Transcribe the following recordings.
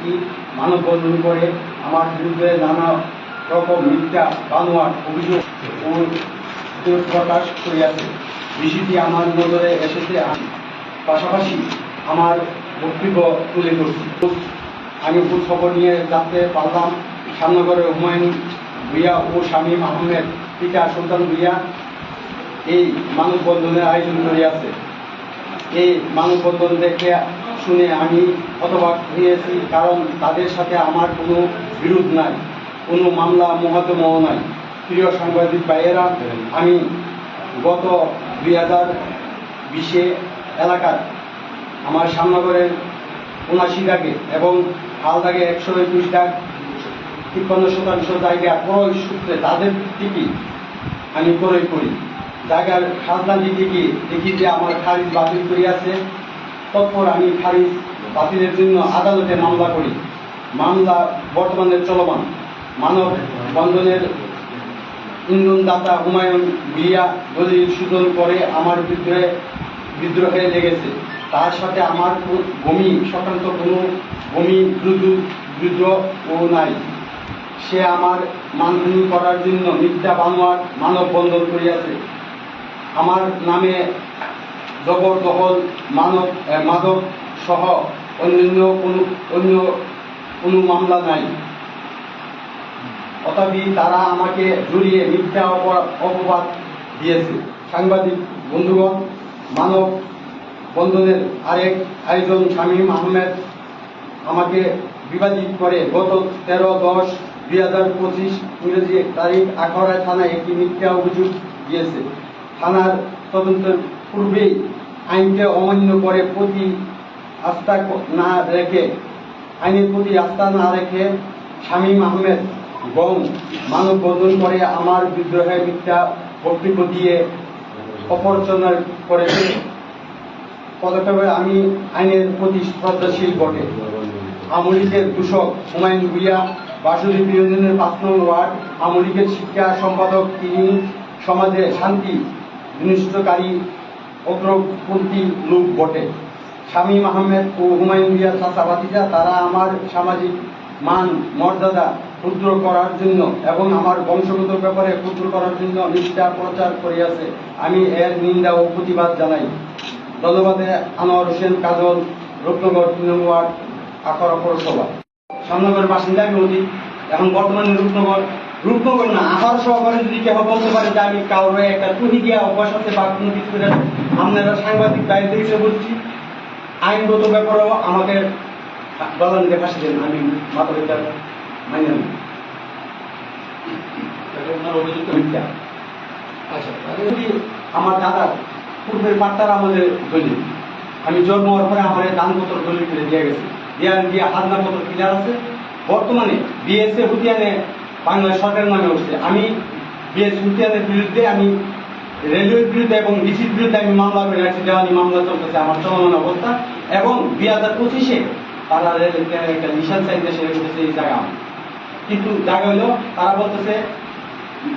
ব্যক্তি মানববন্ধন করে আমার বিরুদ্ধে নানা রকম মিথ্যা বানোয়ার অভিযোগ ও প্রকাশ করিয়াছে। বিষয়টি আমার নজরে এসেছে পাশাপাশি আমার বক্তব্য তুলে ধরছি। আমি খবর নিয়ে জানতে পারলাম, শ্যামনগরের হুমায়ুন ভুইয়া ও শামীম আহমেদ পিতা সুলতান ভুইয়া এই মানববন্ধনের আয়োজন করিয়াছে। এই মানববন্ধন দেখে শুনে আমি হতবাক হয়েছি, কারণ তাদের সাথে আমার কোনো বিরোধ নাই, কোনো মামলা মহাতমও নাই। প্রিয় সাংবাদিক ভাইয়েরা, আমি গত দুই হাজার বিশে এলাকার আমার শ্যামনগরের উনাশি দাগে এবং হাল দাগে একশো একুশ দাগ তিপ্পান্ন শতাংশ জায়গা ক্রয় সূত্রে তাদের টিকি আমি ক্রয় করি। জায়গার খাজনা দিকে দেখি যে আমার খারিজ বাতিল করিয়াছে। তৎপর আমি খারিজ বাতিলের জন্য আদালতে মামলা করি। মামলা বর্তমানে চলমান। মানব বন্ধনের ইন্ধনদাতা হুমায়ুন বিয়া দলিল সুজন করে আমার বিদ্রোহে বিদ্রোহে লেগেছে। তার সাথে আমার ভূমি সংক্রান্ত কোনো ভূমি বিদ্রোহ বিদ্রোহ নাই। সে আমার মানহানি করার জন্য মিথ্যা বানোয়ার মানব বন্ধন করিয়াছে। আমার নামে জবরদখল মানব মাদক সহ অন্যান্য কোনো, অন্য কোনো মামলা নাই। তথাপি তারা আমাকে জড়িয়ে মিথ্যা অপবাদ দিয়েছে। সাংবাদিক বন্ধুগণ, মানব বন্ধনের আরেক আয়োজন শামীম আহমেদ আমাকে বিবাদিত করে। গত তেরো দশ দুই হাজার পঁচিশ ইংরেজি তারিখ আখাউড়া থানায় একটি মিথ্যা অভিযোগ দিয়েছে। থানার তদন্তের পূর্বেই আইনকে অমান্য করে প্রতি আস্থা না রেখে, আইনের প্রতি আস্থা না রেখে শামীম আহমেদ গম মানববন্ধন করে আমার বিদ্রোহে মিথ্যা বক্তব্য দিয়ে অপরচনা করেছে। পদক্ষেপে আমি আইনের প্রতি শ্রদ্ধাশীল বটে। আমলিকের দূষক হুমায়ুন ভুইয়া, বাসুদেব ইউনিয়নের পাঁচ নং ওয়ার্ড আমলিকের শিক্ষা সম্পাদক তিনি সমাজে শান্তি বিনষ্টকারী অগ্রপন্থী লোক বটে। শামীম আহমেদ ও হুমায়ুন চাচা ভাতিজা তারা আমার সামাজিক মান, মর্যাদা ক্ষুদ্র করার জন্য এবং আমার বংশগত ব্যাপারে ক্ষুদ্র করার জন্য মিথ্যা প্রচার করিয়াছে। আমি এর নিন্দা ও প্রতিবাদ জানাই। ধন্যবাদে আনোয়ার হোসেন কাজল, রূপনগর তৃণমূল ওয়ার্ড, আখড়া পৌরসভা। সামনগরের বাসিন্দা আমি অতীত। এখন বর্তমানে রূপনগর রূপনগর না আহার সহকারে যদি কেউ বলতে পারে যে আমি কাউরে একটা তুহি দিয়া অভ্যাস আছে বা কোনো কিছু আপনারা সাংবাদিক বাইরে হিসেবে বলছি। আইনগত ব্যাপারেও আমাকে গলা নিতে ফাঁসি দেন আমি মাথা পিতা মানি না আচ্ছা আমার দাদা পূর্বের পাট্টার আমাদের দলিল আমি জন্ম হওয়ার পরে আমার দানপত্র দলিল ফেলে দিয়ে গেছে। দিয়ে হাজনা পত্র ক্লিয়ার আছে। বর্তমানে বিএসএ হুতিয়ানে বাংলাদেশ সরকারের নামে উঠছে আমি বিএস বিরুদ্ধে, আমি রেলওয়ের বিরুদ্ধে এবং ডিসির বিরুদ্ধে আমি মামলা করে রাখছি, দেওয়ানি মামলা চলতেছে, আমার চলমান অবস্থা। এবং দুই হাজার পঁচিশে তারা রেল একটা নিশান চাইতে সেরে উঠেছে এই জায়গা কিন্তু জায়গা হলো, তারা বলতেছে,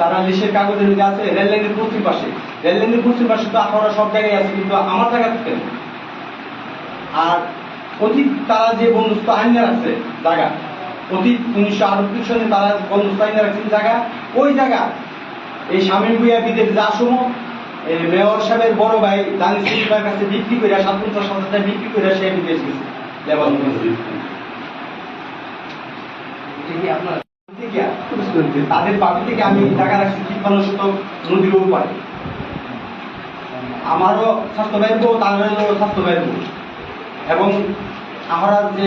তারা লিশের কাগজের মধ্যে আছে, রেল লাইনের পশ্চিম পাশে। রেল লাইনের পশ্চিম পাশে তো আপনারা সব জায়গায় আছে, কিন্তু আমার জায়গা থেকে আর অতীত তারা যে বন্দোবস্ত আইনে আছে জায়গা অতীত উনিশশো আটত্রিশ সনে তারা বন্দোবস্ত রাখছেন জায়গা ওই জায়গা এই স্বামীর ভুইয়া বিদেশ যা সময় মেয়র সাহেবের বড় ভাই দানি সিলিপার কাছে বিক্রি করে সাত পঞ্চাশ হাজার বিক্রি করে সে বিদেশ গেছে লেবানন তাদের পার্টি থেকে আমি টাকা রাখছি তিপ্পান্ন শতক নদীর পারে আমারও স্বাস্থ্য ব্যয় তাদেরও স্বাস্থ্য ব্যয় এবং আমরা যে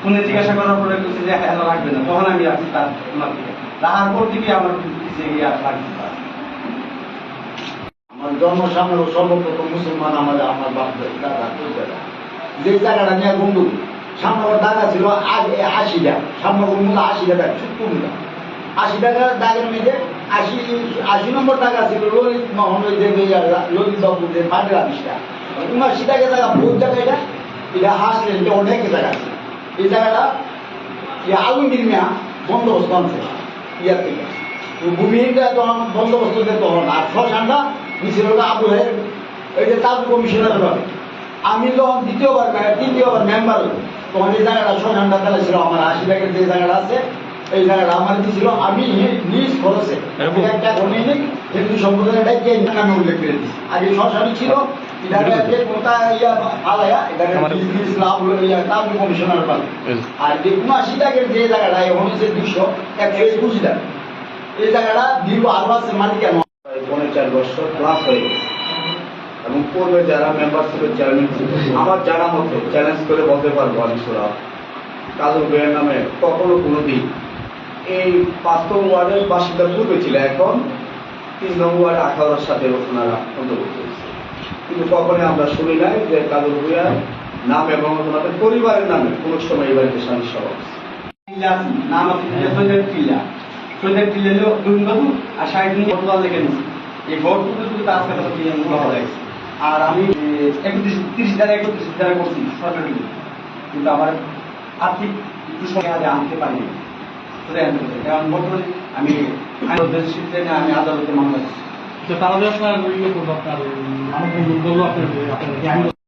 ফোনে জিজ্ঞাসা করার পরে বলছি যে হ্যাঁ রাখবে না। তখন আমি রাখছি তার ওনার থেকে রাখার পর থেকে আমার পিছিয়ে গিয়ে। আমার জন্ম সামনে সর্বপ্রথম মুসলমান আমাদের আমার বাপ যে জায়গাটা নিয়ে সামনে দাদা ছিল আগে সামনে মূল্য আশিটা ব্যাগ ছোট্ট মূল্য আশি টাকা দাগের মধ্যে আশি আশি নম্বর টাকা ছিল ললিত মোহন, ওই যে ললিত বাবু যে উনআশি টাকা টাকা ভোট টাকা এটা। এটা অনেক টাকা আছে। এই জায়গাটা এই আলমগীর মিয়া বন্দোবস্ত আনছে ইয়ার থেকে। তো ভূমিহীনটা তখন বন্দোবস্ত দিতে তখন আর শ্মশানটা মিছিল হলো আবু হের, এই যে তাজ কমিশনার হবে। আমি যখন দ্বিতীয়বার তৃতীয়বার মেম্বার তখন এই জায়গাটা শ্মশানটা তাহলে ছিল আমার আশি ব্যাগের যে জায়গাটা আছে এই জায়গাটা আমার দিয়েছিল আমি নিজ খরচে। একটা ঘনি হিন্দু সম্প্রদায়ের এটাকে নামে উল্লেখ করে দিচ্ছি আগে শ্মশানই ছিল এটাকে কোনটা ইয়া ফালাইয়া এটাকে নিজ নিজ লাভ ইয়া তাজ কমিশনার পাবে। আর যে উনআশি টাকার যে জায়গাটা এখন হচ্ছে দুশো একশো একুশ টাকা এই জায়গাটা দীর্ঘ আরও আছে মালিক এমন। পৌনে চার বছর প্লাস হয়ে গেছে। এবং পূর্বে যারা মেম্বার ছিল চেয়ারম্যান আমার জানা মতো চ্যালেঞ্জ করে বলতে পারব আমি সুরা কাজল বেয়ের নামে কখনো কোনো দিন এই পাঁচ নং ওয়ার্ডের বাসিন্দা পূর্বে ছিল, এখন তিন নং ওয়ার্ডে আখাউড়ার সাথে ওনারা অন্তর্ভুক্ত হয়েছে। কিন্তু কখনোই আমরা শুনি নাই যে কাজল ভুইয়ার নাম এবং ওনাদের পরিবারের নামে কোনো সময় এই বাড়িতে স্বামী সভা নাম আছে হলো বাবু আর নিছি এই আর আমি একত্রিশ, তিরিশ দ্বারা একত্রিশ দ্বারা করছি সরকারি কিন্তু আমার আর্থিক একটু সময় আগে আনতে পারিনি। কারণ বর্তমানে আমি না আমি আদালতে মামলা তো তারা ইয়ে বলল আপনার আপনার